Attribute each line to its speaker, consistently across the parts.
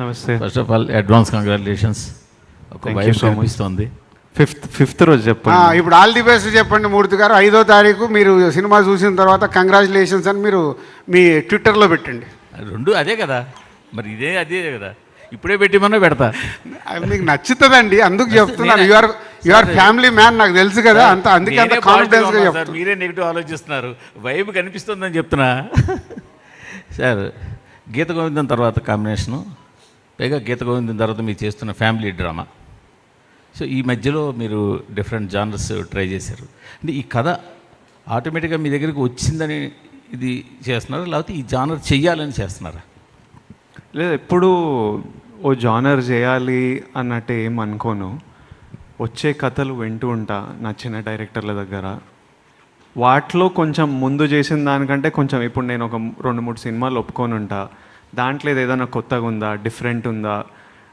Speaker 1: నమస్తే.
Speaker 2: First of all advance congratulations ఒక wife. కనిపిస్తోంది.
Speaker 1: ఫిఫ్త్ ఫిఫ్త్ రోజు
Speaker 3: ఆ,
Speaker 1: చెప్పండి
Speaker 3: ఇప్పుడు ఆల్ ది బెస్ట్ చెప్పండి మూర్తి గారు. ఐదో తారీఖు మీరు సినిమా చూసిన తర్వాత కంగ్రాచులేషన్స్ అని మీరు మీ ట్విట్టర్లో పెట్టండి.
Speaker 2: రెండు అదే కదా. మరి ఇదే అదే కదా. ఇప్పుడే పెట్టిమన్నా పెడతా.
Speaker 3: మీకు నచ్చుతుందండి. అందుకు చెప్తున్నాను
Speaker 2: నేనే-
Speaker 3: యువర్ యువర్ ఫ్యామిలీ మ్యాన్ నాకు తెలుసు కదా. అంత అందుకే అంత
Speaker 2: కాన్ఫిడెన్స్గా
Speaker 3: చెప్తాను
Speaker 2: మీరే నెగిటివ్ ఆలోచిస్తున్నారు. వైబ్ కనిపిస్తుందని చెప్తున్నా. సార్ గీత గోవిందం తర్వాత కాంబినేషను పైగా గీత గోవిందం తర్వాత మీరు చేస్తున్న ఫ్యామిలీ డ్రామా. సో ఈ మధ్యలో మీరు డిఫరెంట్ జానర్స్ ట్రై చేశారు. అంటే ఈ కథ ఆటోమేటిక్గా మీ దగ్గరికి వచ్చిందని ఇది చేస్తున్నారా? లేకపోతే ఈ జానర్ చెయ్యాలని చేస్తున్నారా?
Speaker 1: లేదు ఎప్పుడు ఓ జానర్ చేయాలి అన్నట్టు ఏం అనుకోను. వచ్చే కథలు వింటూ ఉంటా నచ్చిన డైరెక్టర్ల దగ్గర. వాటిలో కొంచెం ముందు చేసిన దానికంటే కొంచెం ఇప్పుడు నేను ఒక రెండు మూడు సినిమాలు ఒప్పుకొని ఉంటా. దాంట్లో ఏదైనా కొత్తగా ఉందా డిఫరెంట్ ఉందా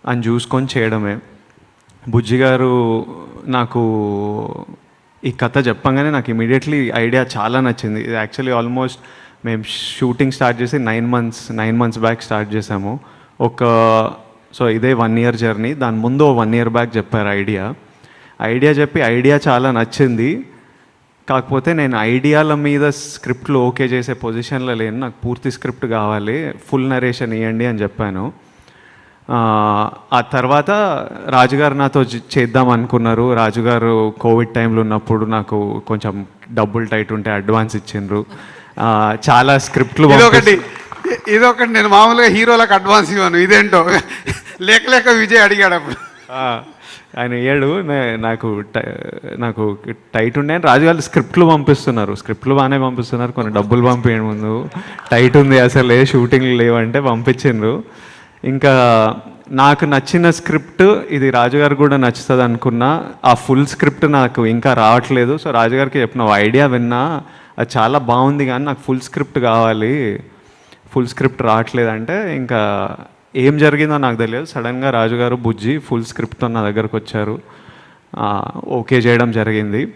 Speaker 1: అని చూసుకొని చేయడమే. బుజ్జి గారు నాకు ఈ కథ చెప్పంగానే నాకు ఇమీడియట్లీ ఐడియా చాలా నచ్చింది. ఇది యాక్చువల్లీ ఆల్మోస్ట్ మేము షూటింగ్ స్టార్ట్ చేసి nine months nine months back start చేసాము. ఒక సో ఇదే వన్ ఇయర్ జర్నీ దాని ముందు వన్ ఇయర్ బ్యాక్ చెప్పారు ఐడియా ఐడియా చెప్పి ఐడియా చాలా నచ్చింది. కాకపోతే నేను ఐడియాల మీద స్క్రిప్ట్లు ఓకే చేసే పొజిషన్లో లేను. నాకు పూర్తి స్క్రిప్ట్ కావాలి. ఫుల్ నరేషన్ ఇవ్వండి అని చెప్పాను. ఆ, తర్వాత రాజుగారు నాతో చేద్దాం అనుకున్నారు. రాజుగారు కోవిడ్ టైంలో ఉన్నప్పుడు నాకు కొంచెం డబ్బులు టైట్ ఉంటే అడ్వాన్స్ ఇచ్చిండ్రు. చాలా స్క్రిప్ట్లు
Speaker 3: ఇదొకటి ఇదొకటి నేను మామూలుగా హీరోలకు అడ్వాన్స్ ఇవ్వను. ఇదేంటో? లేక లేక విజయ్ అడిగాడు అప్పుడు.
Speaker 1: ఆయన ఏడు నే- నాకు టై- నాకు టైట్ ఉండే అని రాజుగారు స్క్రిప్ట్లు పంపిస్తున్నారు. స్క్రిప్ట్లు బాగానే పంపిస్తున్నారు. కొన్ని డబ్బులు పంపించడం ముందు. టైట్ ఉంది అసలు ఏ షూటింగ్లు లేవంటే పంపించిండ్రు. ఇంకా నాకు నచ్చిన స్క్రిప్ట్ ఇది రాజుగారు కూడా నచ్చుతుంది అనుకున్నా. ఆ ఫుల్ స్క్రిప్ట్ నాకు ఇంకా రావట్లేదు. సో రాజుగారికి చెప్పిన ఐడియా విన్నా అది చాలా బాగుంది కానీ నాకు ఫుల్ స్క్రిప్ట్ కావాలి. ఫుల్ స్క్రిప్ట్ రావట్లేదంటే ఇంకా ఏం జరిగిందో నాకు తెలియదు. సడన్గా రాజుగారు బుజ్జి ఫుల్ స్క్రిప్ట్తో నా దగ్గరకు వచ్చారు. ఓకే చేయడం జరిగింది.